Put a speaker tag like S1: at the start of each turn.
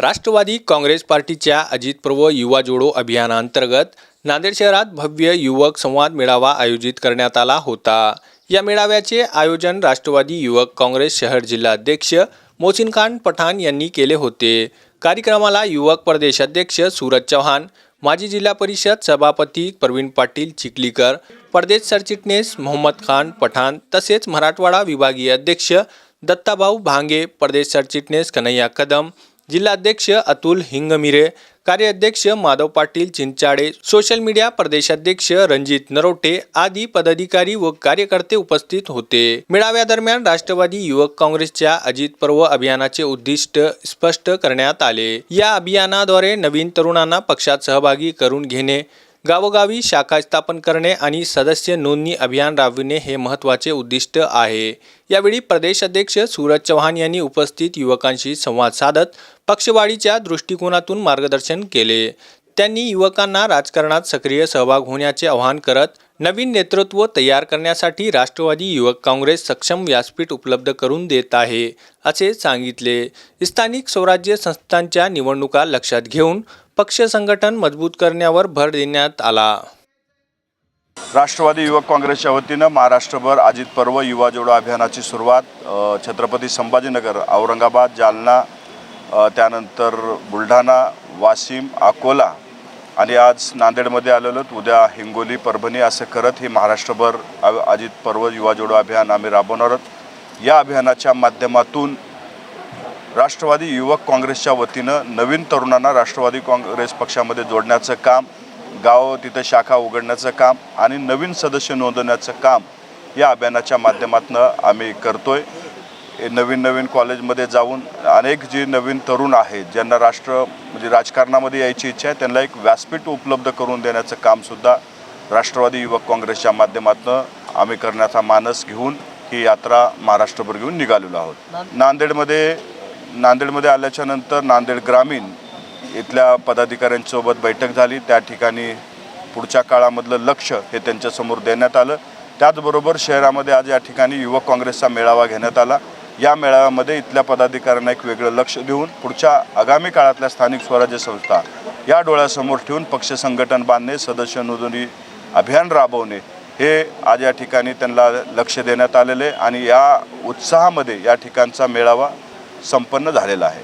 S1: राष्ट्रवादी काँग्रेस पार्टीच्या अजितपूर्व युवा जोडो अभियानांतर्गत नांदेड शहरात भव्य युवक संवाद मेळावा आयोजित करण्यात आला होता. या मेळाव्याचे आयोजन राष्ट्रवादी युवक काँग्रेस शहर जिल्हाध्यक्ष मोहसिन खान पठाण यांनी केले होते. कार्यक्रमाला युवक प्रदेशाध्यक्ष सूरज चव्हाण माजी जिल्हा परिषद सभापती प्रवीण पाटील चिखलीकर प्रदेश सरचिटणीस मोहम्मद खान पठाण तसेच मराठवाडा विभागीय अध्यक्ष दत्ताभाऊ भांगे प्रदेश सरचिटणीस कन्हैया कदम जिल्हाध्यक्ष अतुल हिंगमिरे कार्याध्यक्ष माधव पाटील चिंचाडे सोशल मीडिया प्रदेशाध्यक्ष रणजित नरोटे आदी पदाधिकारी व कार्यकर्ते उपस्थित होते. मेळाव्यादरम्यान राष्ट्रवादी युवक काँग्रेसच्या अजित पर्व अभियानाचे उद्दिष्ट स्पष्ट करण्यात आले. या अभियानाद्वारे नवीन तरुणांना पक्षात सहभागी करून घेणे गावोगावी शाखा स्थापन करणे आणि सदस्य नोंदणी अभियान राबविणे हे महत्त्वाचे उद्दिष्ट आहे. यावेळी प्रदेश अध्यक्ष सूरज चव्हाण यांनी उपस्थित युवकांशी संवाद साधत पक्षवाढीच्या दृष्टिकोनातून मार्गदर्शन केले. त्यांनी युवकांना राजकारणात सक्रिय सहभाग होण्याचे आवाहन करत नवीन नेतृत्व तयार करण्यासाठी राष्ट्रवादी युवक काँग्रेस सक्षम व्यासपीठ उपलब्ध करून देत आहे असे सांगितले. स्थानिक स्वराज्य संस्थांच्या निवडणुका लक्षात घेऊन पक्ष संघटन मजबूत करण्यावर भर देण्यात आला.
S2: राष्ट्रवादी युवक काँग्रेसच्या वतीनं महाराष्ट्रभर अजित पर्व युवा जोडो अभियानाची सुरुवात छत्रपती संभाजीनगर औरंगाबाद जालना त्यानंतर बुलढाणा वाशिम अकोला आणि आज नांदेडमध्ये आलेलो उद्या हिंगोली परभणी असं करत हे महाराष्ट्रभर अजित पर्व युवा जोडो अभियान आम्ही राबवणार आहोत. या अभियानाच्या माध्यमातून राष्ट्रवादी युवक काँग्रेसच्या वतीनं नवीन तरुणांना राष्ट्रवादी काँग्रेस पक्षामध्ये जोडण्याचं काम गाव तिथं शाखा उघडण्याचं काम आणि नवीन सदस्य नोंदवण्याचं काम या अभियानाच्या माध्यमातून आम्ही करतोय. हे नवीन नवीन कॉलेजमध्ये जाऊन अनेक जी नवीन तरुण आहेत ज्यांना राष्ट्र म्हणजे राजकारणामध्ये यायची इच्छा आहे त्यांना एक व्यासपीठ उपलब्ध करून देण्याचं कामसुद्धा राष्ट्रवादी युवक काँग्रेसच्या माध्यमातून आम्ही करण्याचा मानस घेऊन ही यात्रा महाराष्ट्रभर घेऊन निघालेलो आहोत. नांदेडमध्ये नांदेडमध्ये आल्याच्यानंतर नांदेड ग्रामीण इथल्या पदाधिकाऱ्यांसोबत बैठक झाली. त्या ठिकाणी पुढच्या काळामधलं लक्ष हे त्यांच्यासमोर देण्यात आलं. त्याचबरोबर शहरामध्ये आज या ठिकाणी युवक काँग्रेसचा मेळावा घेण्यात आला. या मेळाव्यामध्ये इथल्या पदाधिकाऱ्यांना एक वेगळं लक्ष देऊन पुढच्या आगामी काळातल्या स्थानिक स्वराज्य संस्था या डोळ्यासमोर ठेवून पक्ष संघटन बांधणे सदस्य नोंदणी अभियान राबवणे हे आज या ठिकाणी त्यांना लक्ष देण्यात आलेले आणि या उत्साहामध्ये या ठिकाणचा मेळावा संपन्न झालेला आहे.